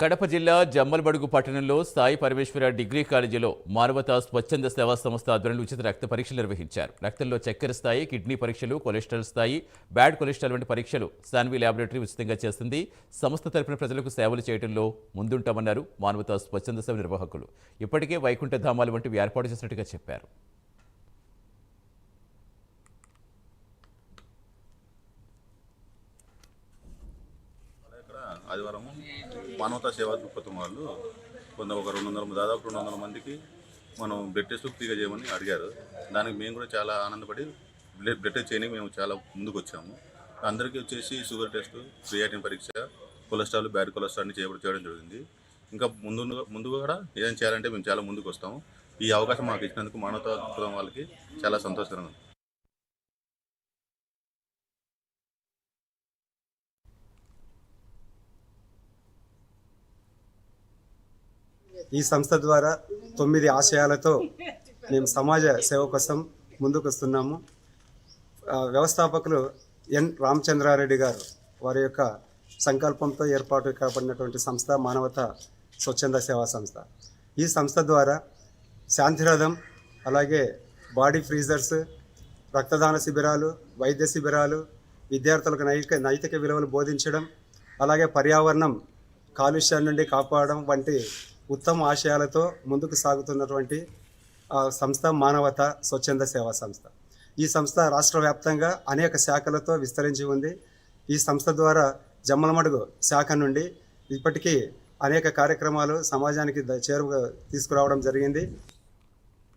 కడప జిల్లా జమ్మలబడుగు పట్టణంలో సాయి పరమేశ్వర డిగ్రీ కాలేజీలో మానవతా స్వచ్ఛంద సేవా సంస్థ ఆధ్వర్యంలో ఉచిత రక్త పరీక్షలు నిర్వహించారు. రక్తంలో చక్కెర స్థాయి కిడ్నీ పరీక్షలు కొలెస్ట్రాల్ స్థాయి బ్యాడ్ కొలెస్ట్రాల్ వంటి పరీక్షలు సాన్వి ల్యాబొరేటరీ ఉచితంగా చేస్తుంది. సంస్థ తరపున ప్రజలకు సేవలు చేయడంలో ముందుంటామన్నారు మానవతా స్వచ్ఛంద సేవ నిర్వాహకులు. ఇప్పటికే వైకుంఠ ధామాలు వంటివి ఏర్పాటు చేసినట్టుగా చెప్పారు. ఆదివారం మానవతా సేవా దృక్పథం వాళ్ళు కొంత ఒక రెండు వందల దాదాపు రెండు వందల మందికి మనం బ్లడ్ టెస్ట్ ఫ్రీగా చేయమని అడిగారు. దానికి మేము కూడా చాలా ఆనందపడి బ్లడ్ బ్లడ్ టెస్ట్ చేయడానికి మేము చాలా ముందుకు వచ్చాము. అందరికీ వచ్చేసి షుగర్ టెస్ట్ క్రియాటిన్ పరీక్ష కొలెస్ట్రాల్ బ్యాడ్ కొలెస్ట్రాల్ అన్ని చేయడం జరిగింది. ఇంకా ముందు ముందు కూడా ఏదైనా చేయాలంటే మేము చాలా ముందుకు వస్తాము. ఈ అవకాశం మాకు ఇచ్చినందుకు మానవతా వాళ్ళకి చాలా సంతోషకరంగా ఈ సంస్థ ద్వారా తొమ్మిది ఆశయాలతో మేము సమాజ సేవ కోసం ముందుకు వస్తున్నాము వ్యవస్థాపకులు ఎన్ రామచంద్రారెడ్డి గారు వారి యొక్క సంకల్పంతో ఏర్పాటు కాబడినటువంటి సంస్థ మానవత స్వచ్ఛంద సేవా సంస్థ. ఈ సంస్థ ద్వారా శాంతిరథం అలాగే బాడీ ఫ్రీజర్స్ రక్తదాన శిబిరాలు వైద్య శిబిరాలు విద్యార్థులకు నైతిక నైతిక విలువలు బోధించడం అలాగే పర్యావరణం కాలుష్యం నుండి కాపాడడం వంటి ఉత్తమ ఆశయాలతో ముందుకు సాగుతున్నటువంటి సంస్థ మానవత స్వచ్ఛంద సేవా సంస్థ. ఈ సంస్థ రాష్ట్ర వ్యాప్తంగా అనేక శాఖలతో విస్తరించి ఉంది. ఈ సంస్థ ద్వారా జమ్మలమడుగు శాఖ నుండి ఇప్పటికీ అనేక కార్యక్రమాలు సమాజానికి చేరువ తీసుకురావడం జరిగింది.